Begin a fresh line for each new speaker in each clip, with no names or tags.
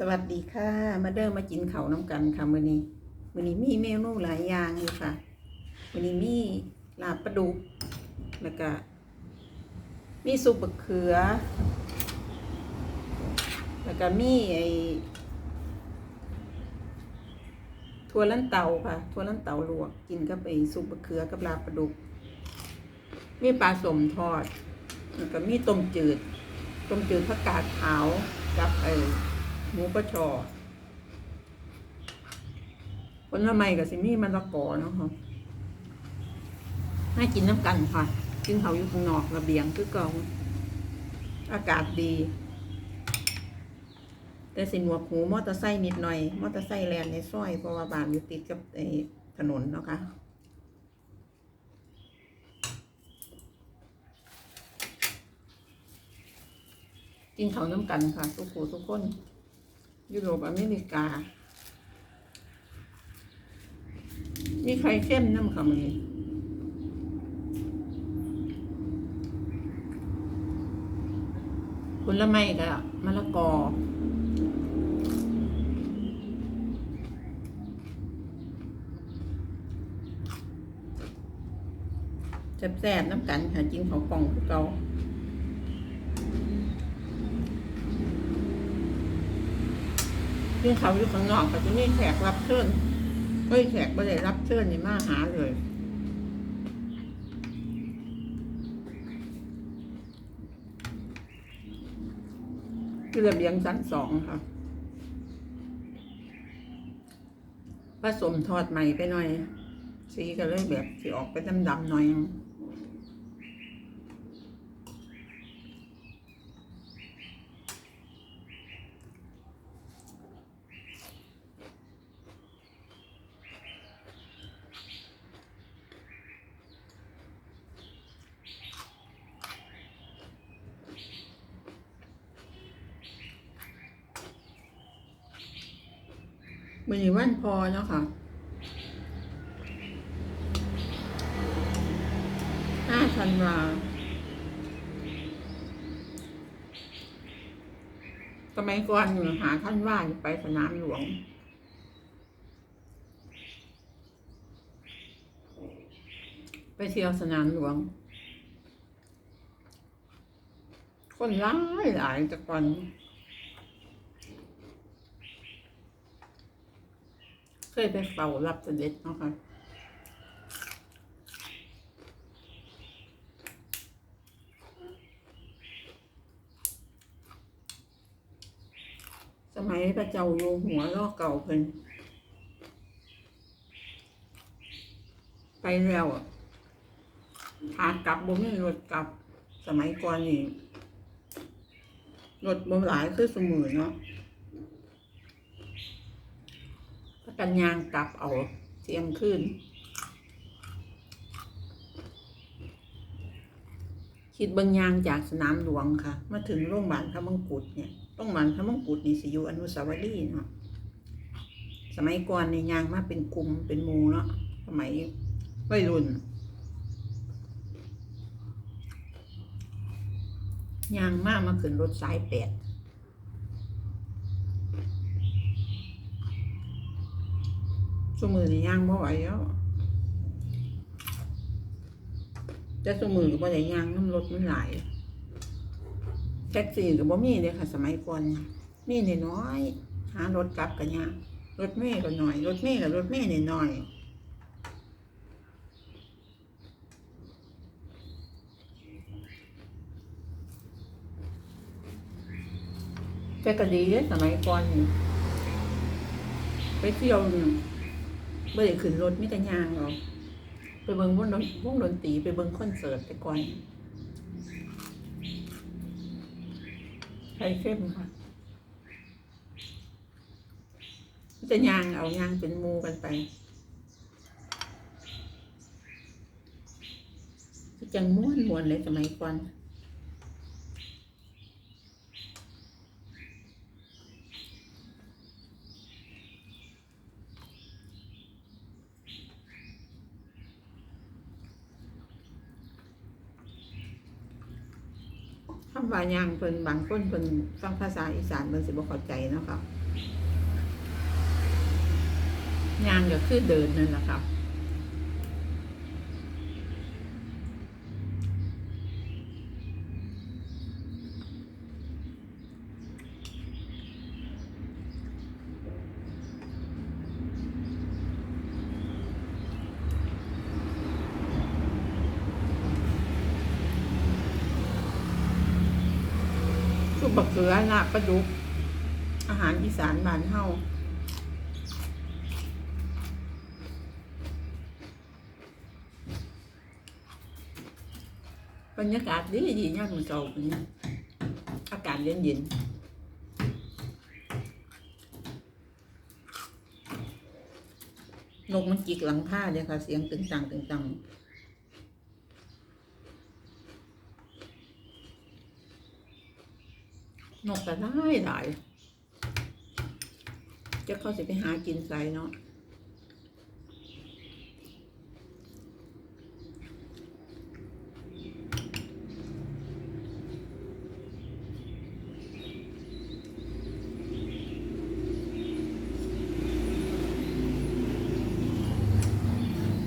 สวัสดีค่ะ มาเดินมากินเขาน้ำกันค่ะมื้อนี้มื้อนี้มีเมนูหลายอย่างอยู่ค่ะมื้อนี้มีลาบปลาดุกแล้วก็มีซุปบะเขือ แล้วก็มีไอ้ถั่วลันเตาค่ะถั่วลันเตาลวกกินกับไอ้ซุปบะเขือกับลาบปลาดุก มีปลาสมทอด แล้วก็มีต้มจืดต้มจืดผักกาดขาวกับไอ้ หมูปลาชอผลไม้กับสิมีมันละกอเนาะค่ะให้กินน้ำกันค่ะกินเขาอยู่ข้างนอกระเบียงคือเก่าอากาศดี แต่สิหนวกหูมอเตอร์ไซค์นิดหน่อย มอเตอร์ไซค์แลนในซอยเพราะว่าบ้านอยู่ติดกับไอ้ถนนเนาะค่ะกินเขาน้ำกันค่ะทุกผู้ทุกคน ยุโรปอเมริกา มีใครเข้มน้ำค่ะมันนี้ผลไม้ก็มะละกอแซ่บๆน้ำกันค่ะกินของกล่องคือเก่า ที่เขาอยู่ข้างนอกก็จะมีแขกรับเชิญเฮ้ยแขกไม่ได้รับเชิญนี่มาหาเลยคือระเบียงชั้นสองค่ะผสมทอดใหม่ไปหน่อย สีก็เลยแบบสีออกไปดำๆหน่อย มือนี้วันพอเนาะค่ะห้าธันวาสมัยก่อนหาท่านว่าไปสนามหลวงไปเที่ยวสนามหลวง คนร้ายหลายแต่ก่อน เคยไปเฝ้ารับเสด็จเนาะค่ะสมัยพระเจ้าอยู่หัวล่อเก่าเพิ่นไปแล้วอะขากลับบ่มีรถกลับสมัยก่อนนี่รถบ่หลายคือสมือเนาะ กันยางกลับเอาเสียงขึ้นคิดบางยางจากสนามหลวงค่ะ มาถึงโรงพยาบาลพระมงกุฎเนี่ยโรงพยาบาลพระมงกุฎนี่สิอยู่อนุสาวรีย์เนาะสมัยก่อนในยางมาเป็นกลุ่มเป็นมูเนาะสมัยวัยรุ่นยางมากมาขึ้นรถสายแปด สมือนี่ย่างบ่ไหวแล้วแต่สมือก็บ่ได้ย่างน้ำรถมันหลายแท็กซี่ก็บ่มีเลยค่ะ สมัยก่อนมีน้อยหารถกลับกันย่างรถเมล์ก็หน่อย รถเมล์กับรถเมล์น้อยแต่ก็ดีเลยสมัยก่อนไปเที่ยวนี่ ไม่ได้ขึ้นรถมิแต่ยางหรอกไปเบิ่งวงดนวงดนตรีไปเบิ่งคอนเสิร์ตแต่ก่อนใช้เข้มค่ะมิต่ยางเอายางเป็นมูกันไปจังม้วนมวนเลยสมัยก่อน บายางเป็นบางคนเป็นฟังภาษาอีสานเป็นสิบ่ข้าใจเนะครับยางก็คือเดินนั่นแหละครับาบปลาดุก อาหารอีสานบ้านเฮาบรรยากาศดีดียามมื้อเช้าเป็นอากาศเย็นเย็นๆนกมันจิกหลังผ้าเลยค่ะ เสียงตึงตังตึงตัง นกแต่ได้หลายจะเข้าสิไปหากินใส่เนาะ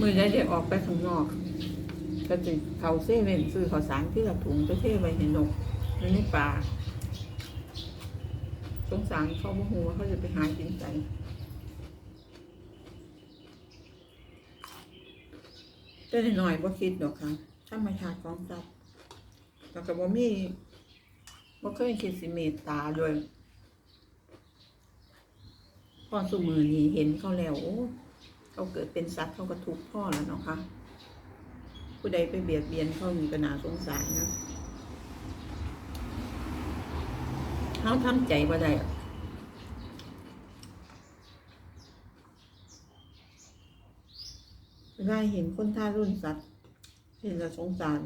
มือได้เด็กออกไปข้างนอกก็จะเขาเซเว่นซื้อข้าวสารที่ละถุงไปเทไว้ให้นกมันในป่า สงสารเขาโมโหว่าเขาจะไปหากินใจแต่หน่อยว่คิดดอกค่ะถ้ามาชาติของสัตว์แล้วก็บ่มีบ่เคยคิดสิเมตตาด้วยพ่อสุมือนี้เห็นเขาแล้วโอ้เขาเกิดเป็นสัตว์เขาก็ทุกข์พ่อแล้วเนาะค่ะผู้ใดไปเบียดเบียนเขานี่ก็น่าสงสารนะ เขาทำใจว่าได้เวลาเห็นคนท่ารุ่นสัตว์เห็นแล้วสงสาร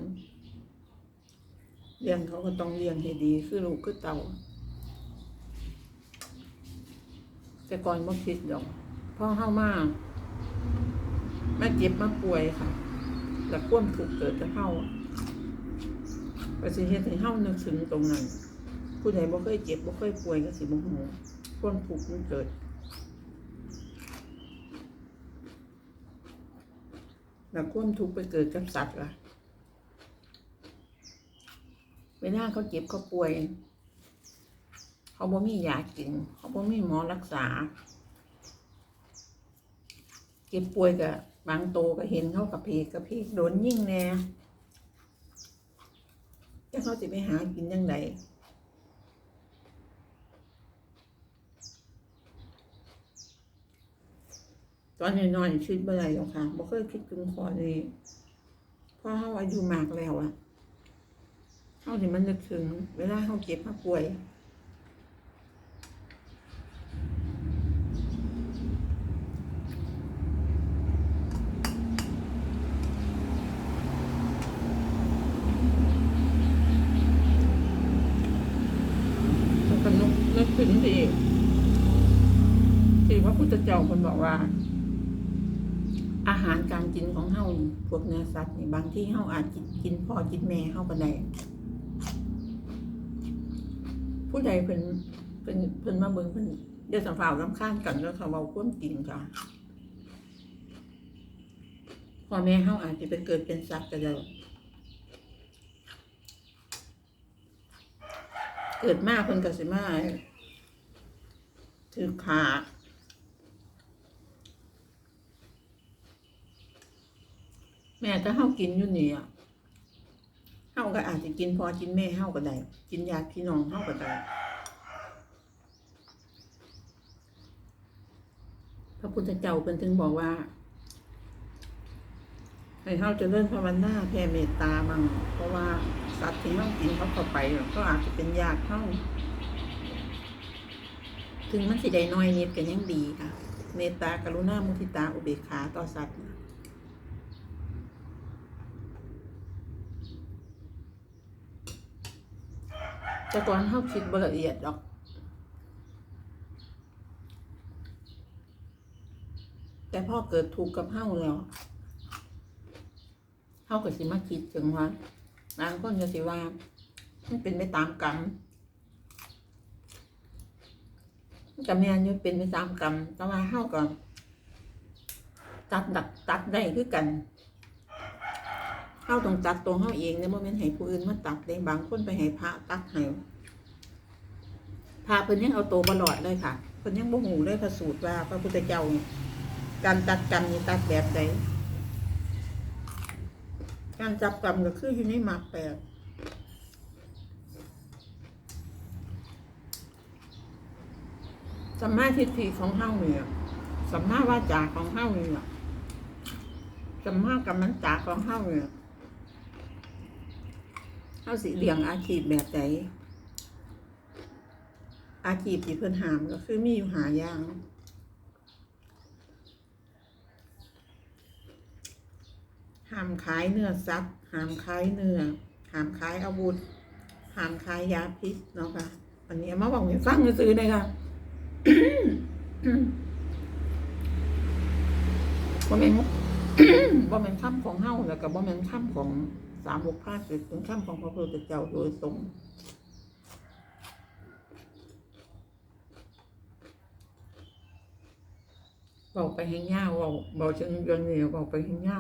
เลี้ยงเขาก็ต้องเลี้ยงให้ดีคือลูกคือเต่า แต่ก่อนบ่คิดดอกพ่อเข้ามากมาเจ็บมาป่วยค่ะ แล้วควมถูกเกิดกับเฮาประสิทธิ์ให้เฮานึกถึงตรงนั้น ผู้ใดบ่เคยเจ็บบ่เคยป่วยก็สิบ่ฮู้ความทุกข์มันเกิด แล้วความทุกข์ไปเกิดกับสัตว์ล่ะเวลาเขาเจ็บเขาป่วย เขาบ่มียากิน เขาบ่มีหมอรักษา เจ็บป่วยกับบางโตก็เห็นเขากับเพกกับเพกโดนยิ่งแน่จะเขาจะไปหากินยังไง ตอนน้อยๆคิดเมื่อไรหรอกค่ะบ่เคยคิดถึงขอนี้เพราะเขาอายุมากแล้วอะเขาถึงมันนึกถึง เวลาเขาเจ็บเขาป่วย แล้วก็นึกนึกถึงที่ที่พระพุทธเจ้าคนบอกว่า กินของเฮาพวกเนื้อสัตว์นี่บางที่เฮาอาจกินกินพ่อกินแม่เฮาก็ได้ผู้ใดเพิ่นเพิ่นเพิ่นมาเบิ่งเพิ่นเดี๋ยวสัมภาษณ์รำคาญกันแล้วค่ะเว้าความจริงค่ะพ่อแม่เฮาอาจจะไปเกิดเป็นสัตว์ก็ได้เกิดมากเพิ่นก็สิมาถือขา แม่ถ้าเฮากินอยู่นี่อะเฮาก็อาจจะกินพอกินแม่เฮาก็ได้ กินญาติพี่น้องเฮาก็ได้ พระพุทธเจ้าเป็นถึงบอกว่าให้เฮาจะเริ่ภาวนาแผ่เมตตามั่งเพราะว่าสัตว์ที่เฮากินเขาเข้าไปก็อาจจะเป็นญาติเฮาถึงมันสิได้น้อยนิดก็ยังดีค่ะ เมตตากรุณามุทิตาอุเบกขาต่อสัตว์ แต่ก่อนเฮาคิดบละเอียดดอกแต่พ่อเกิดทุกกับเฮาแล้วเฮาก็สิมาคิดถึงว่าบางคนก็สิว่ามันเป็นไปตามกรรมมันก็แม่นอยู่เป็นไปตามกรรมแต่ว่าเฮาก็ตัดดักตัดได้คือกัน เฮาต้องตัดตัวเฮาเองเนี่ยบ่แม่นให้ผู้อื่นมาตัดได้บางคนไปให้พระตัดให้พระเพิ่นยังเอาตัวบ่รอดเลยค่ะเพิ่นยังบ่ฮู้เลยพระสูตรว่าพระพุทธเจ้าการตัดกรรมนี่ตัดแบบใดการจับกรรมก็คืออยู่ในหมากแปดสัมมาทิฏฐิของเฮาเนี่ยสัมมาวาจาของเฮาเนี่ยสัมมากัมมันตาของเฮาเนี่ยาสิเลี้ยงอาชีพแบบใดอาชีพที่เพิ่นหามก็คือมีอยู่หาอย่างห้ามขายเนื้อสัตว์ห้ามขายเนื้อห้ามขายอาวุธห้ามขายยาพิษเนาะค่ะอันนี้เอามาบอกให้ฟังซื้อๆเลยค่ะบ่แม่นบ่แม่นคำของเฮาแล้วก็บ่แม่นคำของ สามหกพาสิเป็นคำของพระพุทธเจ้าโดยตรงบอกไปให้ยาบอกบอกถึงเรื่องนี้บอกไปให้ยา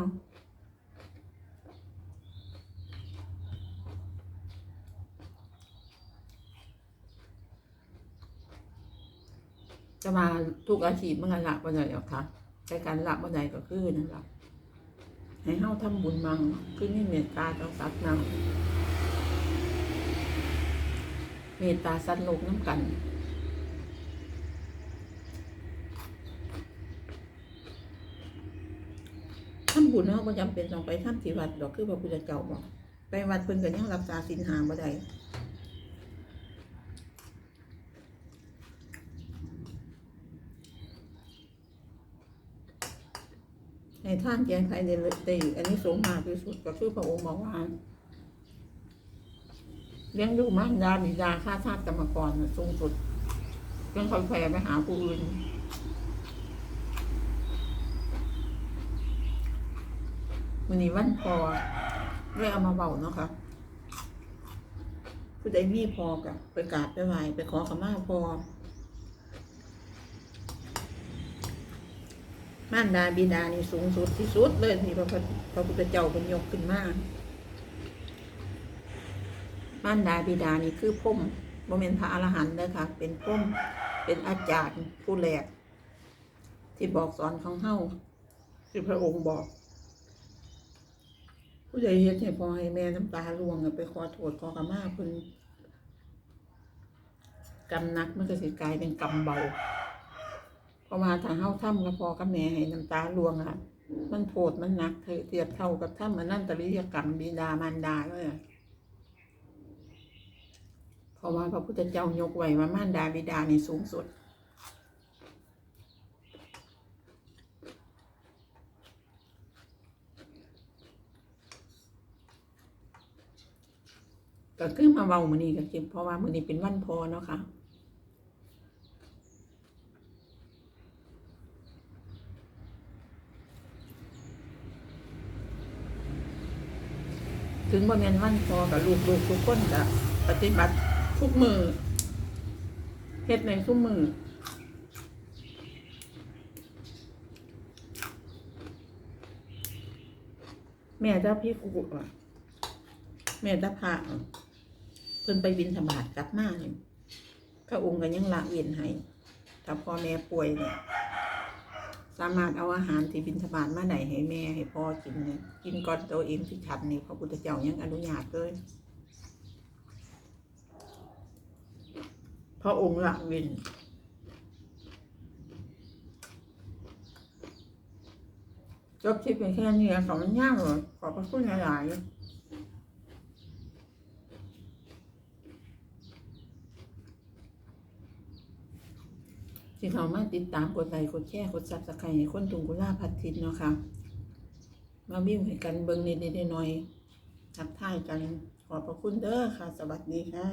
จะมาทุกอาชีพเมันก็ละบ่ได้หรอกคะแต่การละบ่ได้ก็คือนั่นล่ะ ให้เฮาทำบุญมังคือมีเมตตาต่อสัตว์นำเมตตาสัตว์โลกน้ำกันทำบุญเนาะบ่จำเป็นต้องไปทำที่วัดดอกคือพระพุทธเจ้าบอกไปวัดเพิ่นก็ยังรักษาศีลหาบ่ได้ ในท่านแกงไทยในในอันนี้สงมากที่สุดก็คือพระองค์บอกว่าเลี้ยงลูกมารดาบิดาข้าทาสกรรมกรสูงสุดเรื่องคอยแผ่ไปหาผู้อื่นวันนี้วันพอเรียเอามาเบาเนาะค่ะผู้ใดมีพอกับไปกราบไปไหว้ไปขอขมาพอ มารดาบิดานี่สูงสุดที่สุดเลยที่พระพุทธพระพุทธเจ้าเป็นยกขึ้นมากมารดาบิดานี่คือพุ่มบ่แม่นพระอรหันต์เด้อค่ะ เป็นพุ่มเป็นอาจารย์ผู้แรกที่บอกสอนของเฮาที่พระองค์บอก ผู้ใหญ่เฮ็ดให้พ่อให้แม่น้ำตาร่วงไปขอโทษขอขมาเพิ่นกรรมหนักมันก็สิกลายเป็นกรรมเบา เพราะว่าถ้าเฮาทำกับพอกับแม่ให้น้ำตาลวงอะ มันโทษมันหนักเธอเทียบเท่ากับทำมันนั่นตริยกรรมบิดามารดาเลยอะเพราะว่าพระพุทธเจ้ายกไว้ว่ามารดาบิดานี่สูงสุดก็คือมาเว้ามื้อนี้ก็คือเพราะว่ามื้อนี้เป็นวันพอเนาะค่ะ ถึงบ่แม่นวันพอกับลูกลูกทุกคนจะปฏิบัติทุกมือเฮ็ดในทุกมือแม่เจ้าพี่กุอะแม่เจ้าพระเพิ่นไปบินธบาตกลับมาเนี่ยพระองค์ก็ยังละเว้นให้ถ้าพ่อแม่ป่วยเนี่ย สามารถเอาอาหารที่บินทบาทมาไหนให้แม่ให้พ่อกินเนี่ยกินก่อนตัวเองที่ฉันนี่พระพุทธเจ้ายังอนุญาตเลยพระองค์ละเว้นจบคลิปเป็นแค่นี้สองมันยากเหรอขอบพระคุณหลายๆ ที่เขามาติดตามกดไลค์กดแชร์กดซับสไครต์ให้คนตุงกุลาพัดทิศเนาะค่ะ มาบิ้วให้กันเบิ้งนิดๆหน่อยๆทักทายกัน ขอบพระคุณเด้อค่ะ สวัสดีค่ะ